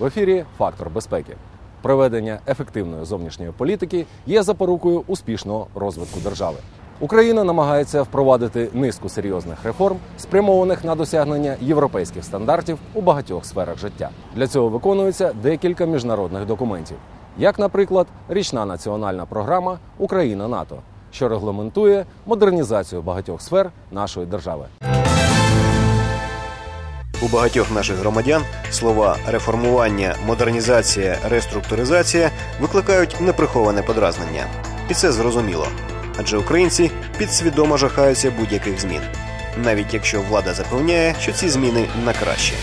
В ефірі Фактор безпеки. Проведення ефективної зовнішньої політики є запорукою успішного розвитку держави. Україна намагається впровадити низку серйозних реформ, спрямованих на досягнення європейських стандартів у багатьох сферах життя. Для цього виконується декілька міжнародних документів, як, наприклад, річна національна програма Україна НАТО, що регламентує модернізацію багатьох сфер нашої держави. У багатьох наших громадян слова реформування, модернізація, реструктуризація викликають неприховане подразнення. І це зрозуміло. Адже українці підсвідомо жахаються будь-яких змін, навіть якщо влада запевняє, що ці зміни на краще.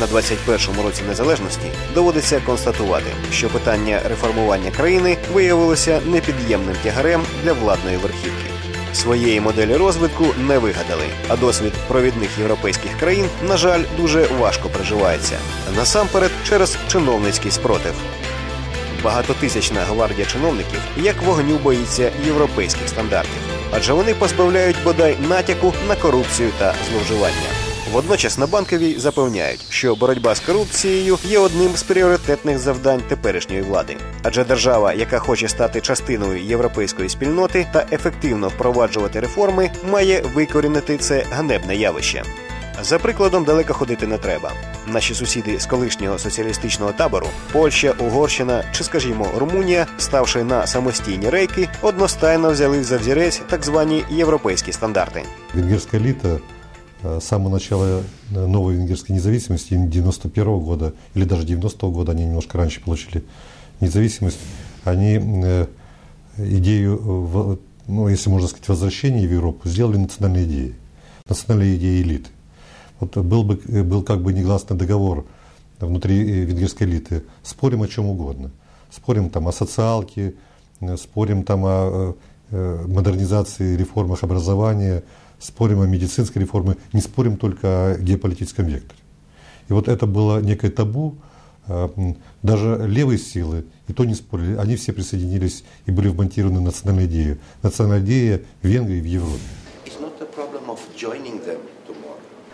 На 21-му році незалежності доводиться констатувати, що питання реформування країни виявилося непід'ємним тягарем для владної верхівки. Своєї моделі розвитку не вигадали, а досвід провідних європейських країн, на жаль, дуже важко приживається. Насамперед через чиновницький спротив. Багатотисячна гвардія чиновників як вогню боїться європейських стандартів, адже вони позбавляють бодай натяку на корупцію та зловживання. Водночас на банковій запевняють, що боротьба з корупцією є одним з пріоритетних завдань теперішньої влади. Адже держава, яка хоче стати частиною європейської спільноти та ефективно впроваджувати реформи, має викорінити це ганебне явище. За прикладом далеко ходити не треба. Наші сусіди з колишнього соціалістичного табору Польща, Угорщина чи, скажімо, Румунія, ставши на самостійні рейки, одностайно взяли за взірець так звані європейські стандарти. Венгерская элита э, с самого начала э, новой венгерской независимости 91 года или даже 90 года, они немножко раньше получили независимость, они э, идею, э, ну, если можно сказать, возвращения в Европу сделали национальной идеей, национальной идеей элиты. Вот был, бы, э, был как бы негласный договор внутри э, венгерской элиты. Спорим о чем угодно. Спорим там о социалке, э, спорим там о э, э, модернизации, реформах образования, спорим о медицинской реформе, не спорим только о геополитическом векторе. И вот это было некое табу, э, даже левые силы и то не спорили, они все присоединились и были вмонтированы в национальную идею. Национальная идея в Венгрии и в Европе. It's not a.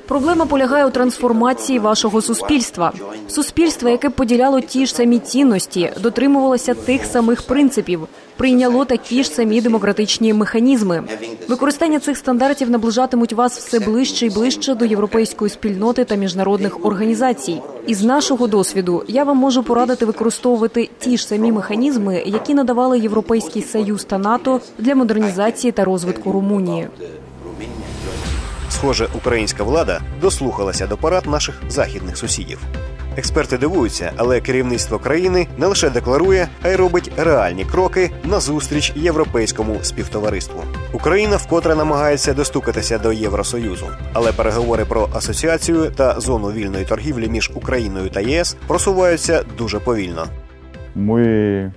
Проблема полягає у трансформації вашого суспільства. Суспільство, яке поділяло ті ж самі цінності, дотримувалося тих самих принципів, прийняло такі ж самі демократичні механізми. Використання цих стандартів наближатимуть вас все ближче і ближче до європейської спільноти та міжнародних організацій. Із нашого досвіду я вам можу порадити використовувати ті ж самі механізми, які надавали Європейський Союз та НАТО для модернізації та розвитку Румунії. Схоже, українська влада дослухалася до порад наших західних сусідів. Експерти дивуються, але керівництво країни не лише декларує, а й робить реальні кроки назустріч європейському співтовариству. Україна вкотре намагається достукатися до Євросоюзу, але переговори про асоціацію та зону вільної торгівлі між Україною та ЄС просуваються дуже повільно. Ми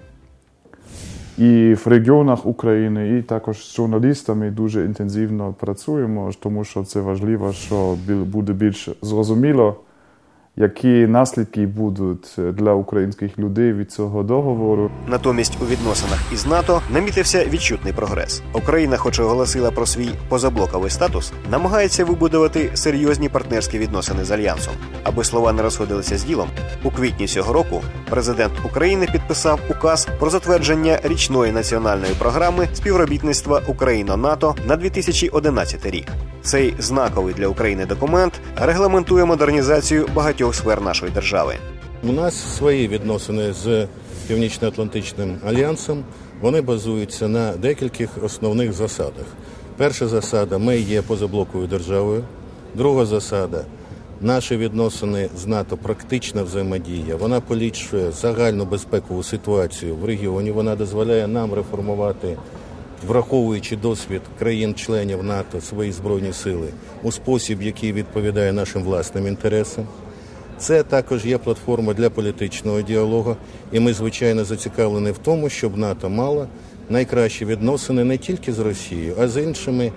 і в регіонах України, і також з журналістами дуже інтенсивно працюємо, тому що це важливо, що буде більш зрозуміло, які наслідки будуть для українських людей від цього договору. Натомість у відносинах із НАТО намітився відчутний прогрес. Україна, хоч оголосила про свій позаблоковий статус, намагається вибудувати серйозні партнерські відносини з альянсом. Аби слова не розходилися з ділом, у квітні цього року президент України підписав указ про затвердження річної національної програми співробітництва Україна-НАТО на 2011 рік. Цей знаковий для України документ регламентує модернізацію багатьох сфер нашої держави. У нас свої відносини з Північно-Атлантичним альянсом. Вони базуються на декількох основних засадах. Перша засада ми є позаблоковою державою. Друга засада наші відносини з НАТО практична взаємодія. Вона поліпшує загальну безпекову ситуацію в регіоні. Вона дозволяє нам реформувати враховуючи досвід країн-членів НАТО свої збройні сили у спосіб, який відповідає нашим власним інтересам. Це також є платформа для політичного діалогу, і ми звичайно зацікавлені в тому, щоб НАТО мало найкращі відносини не тільки з Росією, а з іншими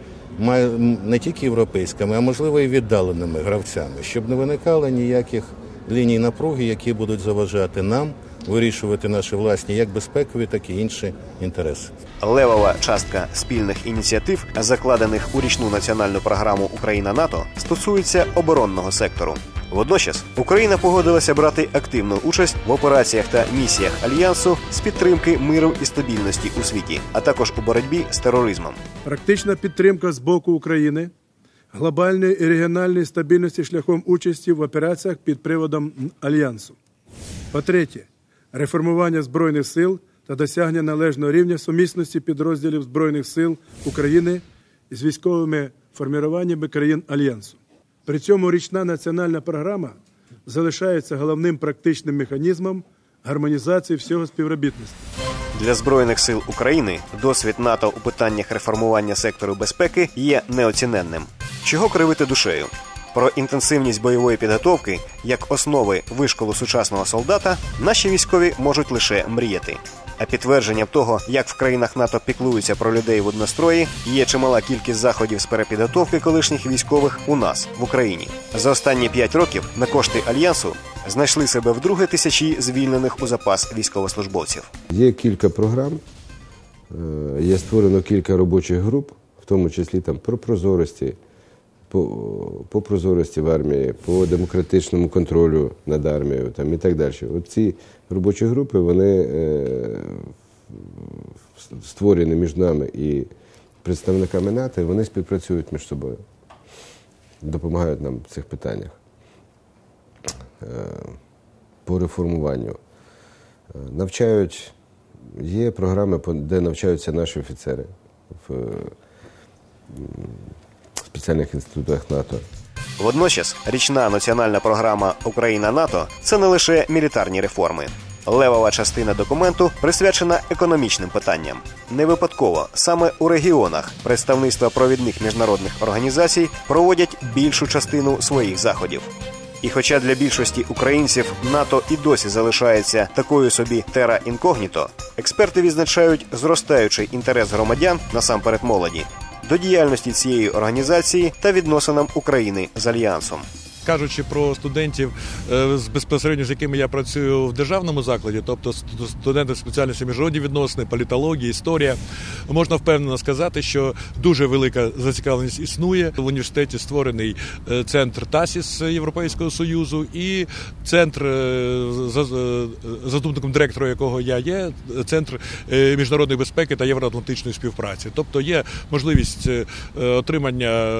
не тільки європейськими, а можливо і віддаленими гравцями, щоб не виникало ніяких ліній напруги, які будуть заважати нам вирішувати наші власні як безпекові, так і інші інтереси. Левова частка спільних ініціатив, закладених у річну національну програму Україна НАТО, стосується оборонного сектору. Водночас Україна погодилася брати активну участь в операціях та місіях альянсу з підтримки миру і стабільності у світі, а також у боротьбі з тероризмом. Практична підтримка з боку України глобальної і регіональної стабільності шляхом участі в операціях під приводом альянсу. По-третє, реформування збройних сил та досягнення належного рівня сумісності підрозділів збройних сил України з військовими формуваннями країн альянсу. При цьому річна національна програма залишається головним практичним механізмом гармонізації всього співробітництва. Для збройних сил України досвід НАТО у питаннях реформування сектору безпеки є неоціненним. Чого кривити душею? Про інтенсивність бойової підготовки як основи вишколу сучасного солдата наші військові можуть лише мріяти. А підтвердженням того, як в країнах НАТО піклуються про людей в однострої, є чимала кількість заходів з перепідготовки колишніх військових у нас в Україні. За останні п'ять років на кошти альянсу знайшли себе вдруге тисячі звільнених у запас військовослужбовців. Є кілька програм, е, є створено кілька робочих груп, в тому числі там про прозорості, по, по прозорості в армії, по демократичному контролю над армією там, і так далі. От ці робочі групи вони е, створені між нами і представниками НАТО, і вони співпрацюють між собою, допомагають нам в цих питаннях е, по реформуванню. Е, Навчають, є програми, де навчаються наші офіцери в спеціальних інститутах НАТО. Водночас річна національна програма Україна НАТО це не лише мілітарні реформи. Левова частина документу присвячена економічним питанням. Не випадково саме у регіонах представництва провідних міжнародних організацій проводять більшу частину своїх заходів. І хоча для більшості українців НАТО і досі залишається такою собі тера інкогніто, експерти відзначають зростаючий інтерес громадян насамперед молоді до діяльності цієї організації та відносинам України з альянсом. Кажучи про студентів е, з безпосередньо з якими я працюю в державному закладі, тобто студенти спеціальності міжнародні відносини, політологія, історія, можна впевнено сказати, що дуже велика зацікавленість існує. В університеті створений е, центр ТАСІС Європейського союзу і центр е, за- за- заступником директора, якого я є, центр міжнародної безпеки та євроатлантичної співпраці. Тобто є можливість отримання.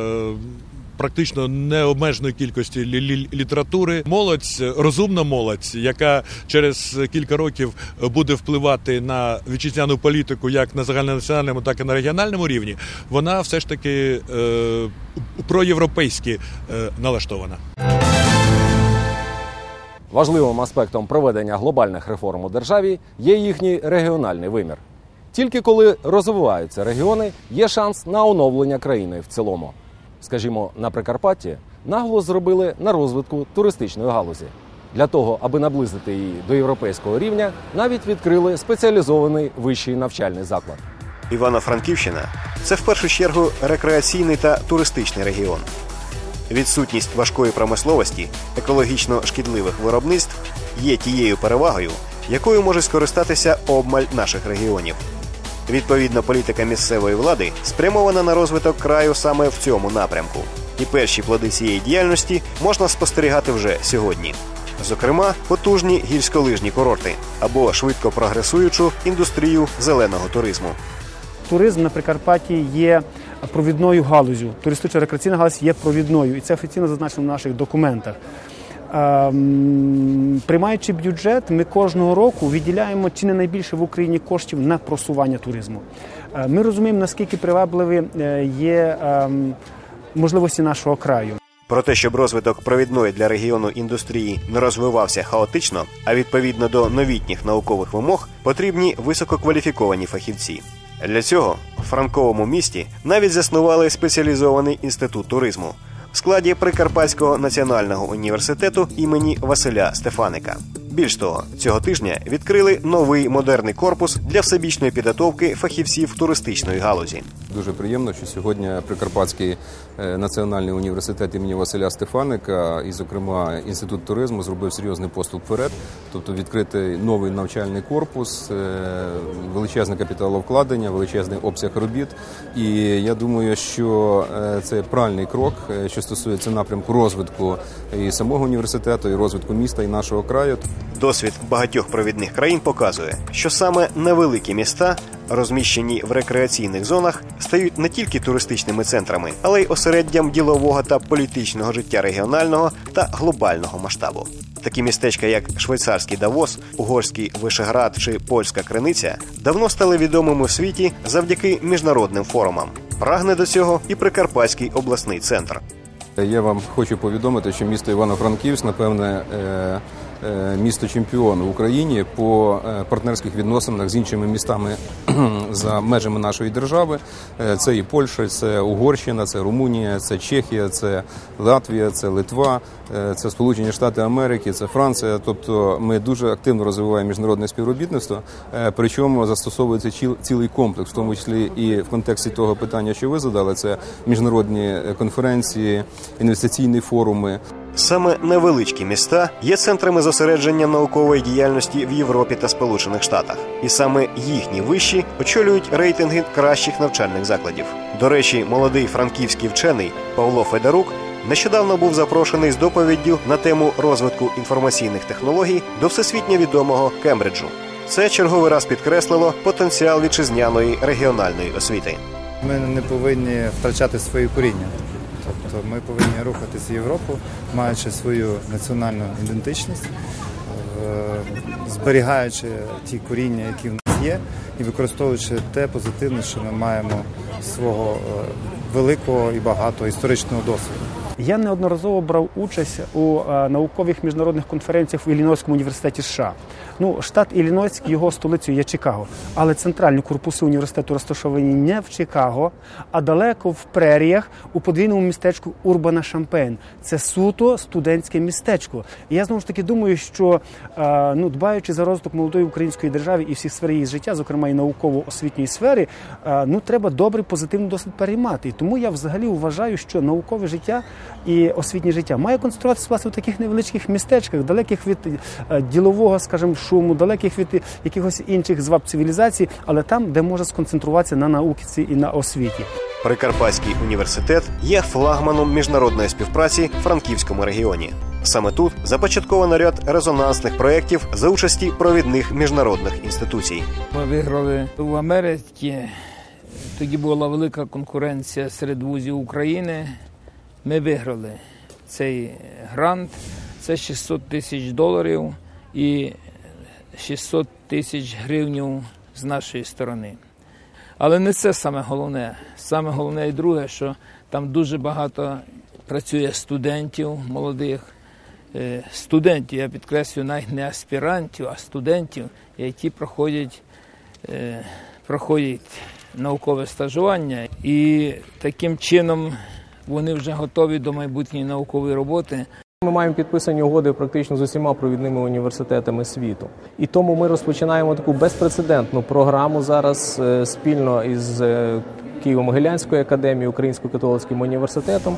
Практично необмеженої кількості лі- лі- літератури. Молодь, розумна молодь, яка через кілька років буде впливати на вітчизняну політику як на загальнонаціональному, так і на регіональному рівні. Вона все ж таки е, проєвропейськи е, налаштована. Важливим аспектом проведення глобальних реформ у державі є їхній регіональний вимір. Тільки коли розвиваються регіони, є шанс на оновлення країни в цілому. Скажімо, на Прикарпатті нагло зробили на розвитку туристичної галузі. Для того, аби наблизити її до європейського рівня, навіть відкрили спеціалізований вищий навчальний заклад. Івано-Франківщина це в першу чергу рекреаційний та туристичний регіон. Відсутність важкої промисловості, екологічно шкідливих виробництв є тією перевагою, якою може скористатися обмаль наших регіонів. Відповідна політика місцевої влади спрямована на розвиток краю саме в цьому напрямку. І перші плоди цієї діяльності можна спостерігати вже сьогодні. Зокрема, потужні гірськолижні курорти або швидко прогресуючу індустрію зеленого туризму. Туризм на Прикарпатті є провідною галузю. Туристично рекреаційна галузь є провідною, і це офіційно зазначено в наших документах. Ем, Приймаючи бюджет, ми кожного року виділяємо чи не найбільше в Україні коштів на просування туризму. Е, Ми розуміємо, наскільки привабливі е, є ем, можливості нашого краю. Про те, щоб розвиток провідної для регіону індустрії не розвивався хаотично, а відповідно до новітніх наукових вимог, потрібні висококваліфіковані фахівці. Для цього в Франковому місті навіть заснували спеціалізований інститут туризму складі Прикарпатського національного університету імені Василя Стефаника. Більш того, цього тижня відкрили новий модерний корпус для всебічної підготовки фахівців туристичної галузі. Дуже приємно, що сьогодні Прикарпатський е, національний університет імені Василя Стефаника і, зокрема, інститут туризму зробив серйозний поступ вперед, тобто відкрити новий навчальний корпус, е, величезне капіталовкладення, величезний обсяг робіт. І я думаю, що е, це правильний крок, що стосується напрямку розвитку і самого університету, і розвитку міста і нашого краю. Досвід багатьох провідних країн показує, що саме невеликі міста, розміщені в рекреаційних зонах, стають не тільки туристичними центрами, але й осереддям ділового та політичного життя регіонального та глобального масштабу. Такі містечка, як швейцарський Давос, угорський Вишеград чи польська Криниця, давно стали відомими в світі завдяки міжнародним форумам. Прагне до цього і Прикарпатський обласний центр. Я вам хочу повідомити, що місто Івано-Франківськ, напевне, е, місто чемпіон в Україні по е, партнерських відносинах з іншими містами за межами нашої держави. Е, Це і Польща, це Угорщина, це Румунія, це Чехія, це Латвія, це Литва, е, це Сполучені Штати Америки, це Франція. Тобто ми дуже активно розвиваємо міжнародне співробітництво, е, причому застосовується ціл- цілий комплекс, в тому числі і в контексті того питання, що ви задали, це міжнародні е, конференції, інвестиційні форуми. Саме невеличкі міста є центрами зосередження наукової діяльності в Європі та Сполучених Штатах, і саме їхні виші очолюють рейтинги кращих навчальних закладів. До речі, молодий франківський вчений Павло Федорук нещодавно був запрошений з доповіддю на тему розвитку інформаційних технологій до всесвітньо відомого Кембриджу. Це черговий раз підкреслило потенціал вітчизняної регіональної освіти. Ми не повинні втрачати свої коріння. Тобто ми повинні рухатись в Європу, маючи свою національну ідентичність, е, зберігаючи ті коріння, які в нас є, і використовуючи те позитивне, що ми маємо свого е, великого і багатого історичного досвіду. Я неодноразово брав участь у е, наукових міжнародних конференціях в Іллінойському університеті США. Ну, штат Іллінойськ, його столицею є Чикаго, але центральні корпуси університету розташовані не в Чикаго, а далеко в преріях у подвійному містечку Урбана Шампейн. Це суто студентське містечко. І я знову ж таки думаю, що е, ну, дбаючи за розвиток молодої української держави і всіх сфер її життя, зокрема і науково-освітньої сфери, е, ну треба добрий позитивний досвід переймати. І тому я взагалі вважаю, що наукове життя і освітнє життя має концентруватися власне в таких невеличких містечках, далеких від е, ділового, скажімо, шуму, далеких від якихось інших зваб цивілізацій, але там, де може сконцентруватися на науці і на освіті. Прикарпатський університет є флагманом міжнародної співпраці в Франківському регіоні. Саме тут започатковано ряд резонансних проєктів за участі провідних міжнародних інституцій. Ми виграли в Америці. Тоді була велика конкуренція серед вузів України. Ми виграли цей грант. Це 600 тисяч доларів і 600 тисяч гривнів з нашої сторони. Але не це саме головне. Саме головне і друге, що там дуже багато працює студентів молодих. Е, Студентів, я підкреслюю, навіть не аспірантів, а студентів, які проходять, е, проходять наукове стажування. І таким чином вони вже готові до майбутньої наукової роботи. Ми маємо підписані угоди практично з усіма провідними університетами світу, і тому ми розпочинаємо таку безпрецедентну програму зараз е, спільно із е, Києво-Могилянською академією, Українським католицьким університетом,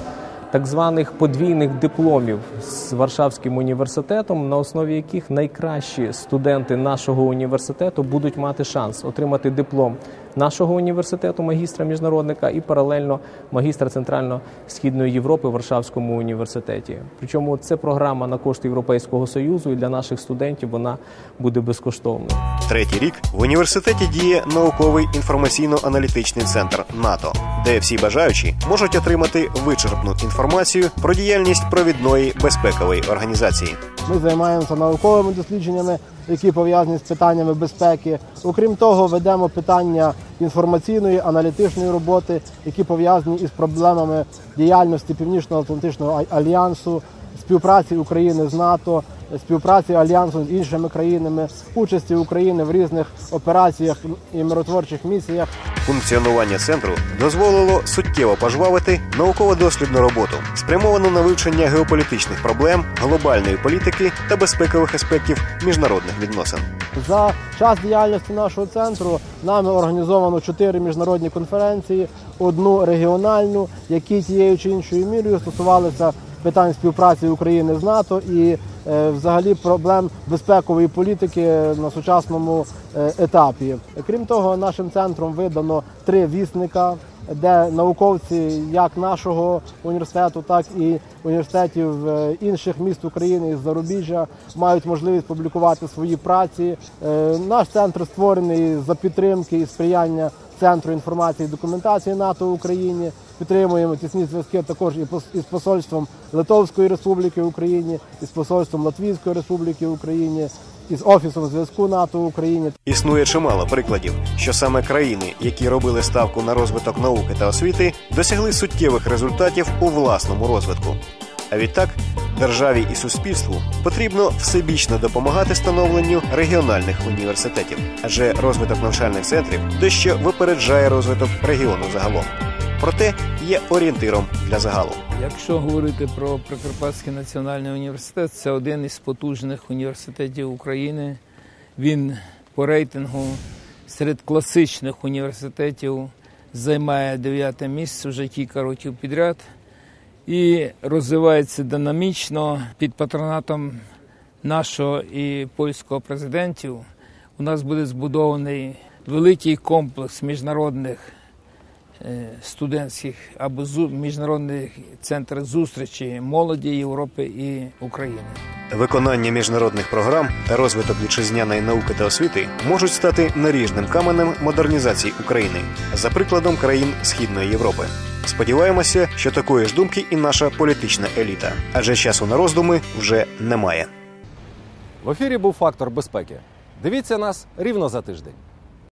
так званих подвійних дипломів з Варшавським університетом, на основі яких найкращі студенти нашого університету будуть мати шанс отримати диплом нашого університету, магістра міжнародника і паралельно магістра Центрально-Східної Європи в Варшавському університеті. Причому це програма на кошти Європейського союзу, і для наших студентів вона буде безкоштовною. Третій рік в університеті діє науковий інформаційно-аналітичний центр НАТО, де всі бажаючі можуть отримати вичерпну інформацію про діяльність провідної безпекової організації. Ми займаємося науковими дослідженнями, які пов'язані з питаннями безпеки. Окрім того, ведемо питання інформаційної аналітичної роботи, які пов'язані із проблемами діяльності Північно-Атлантичного альянсу, співпраці України з НАТО, співпраці альянсу з іншими країнами, участі України в різних операціях і миротворчих місіях. Функціонування центру дозволило суттєво пожвавити науково-дослідну роботу, спрямовану на вивчення геополітичних проблем, глобальної політики та безпекових аспектів міжнародних відносин. За час діяльності нашого центру нами організовано чотири міжнародні конференції, одну регіональну, які тією чи іншою мірою стосувалися питань співпраці України з НАТО і взагалі проблем безпекової політики на сучасному е, етапі. Крім того, нашим центром видано три вісника. Де науковці як нашого університету, так і університетів е, інших міст України і зарубіжжя мають можливість публікувати свої праці. Е, Наш центр створений за підтримки і сприяння центру інформації і документації НАТО в Україні. Підтримуємо тісні зв'язки також і із посольством Литовської Республіки в Україні, із посольством Латвійської Республіки в Україні, із офісом зв'язку НАТО в Україні. Існує чимало прикладів, що саме країни, які робили ставку на розвиток науки та освіти, досягли суттєвих результатів у власному розвитку. А відтак, державі і суспільству потрібно всебічно допомагати становленню регіональних університетів, адже розвиток навчальних центрів дещо випереджає розвиток регіону загалом. Проте є орієнтиром для загалу. Якщо говорити про Прикарпатський національний університет, це один із потужних університетів України. Він по рейтингу серед класичних університетів займає дев'яте місце вже кілька років підряд і розвивається динамічно під патронатом нашого і польського президентів. У нас буде збудований великий комплекс міжнародних студентських або міжнародних центрів зустрічі молоді Європи і України. Виконання міжнародних програм та розвиток вітчизняної науки та освіти можуть стати наріжним каменем модернізації України за прикладом країн Східної Європи. Сподіваємося, що такої ж думки і наша політична еліта, адже часу на роздуми вже немає. В ефірі був фактор безпеки. Дивіться нас рівно за тиждень.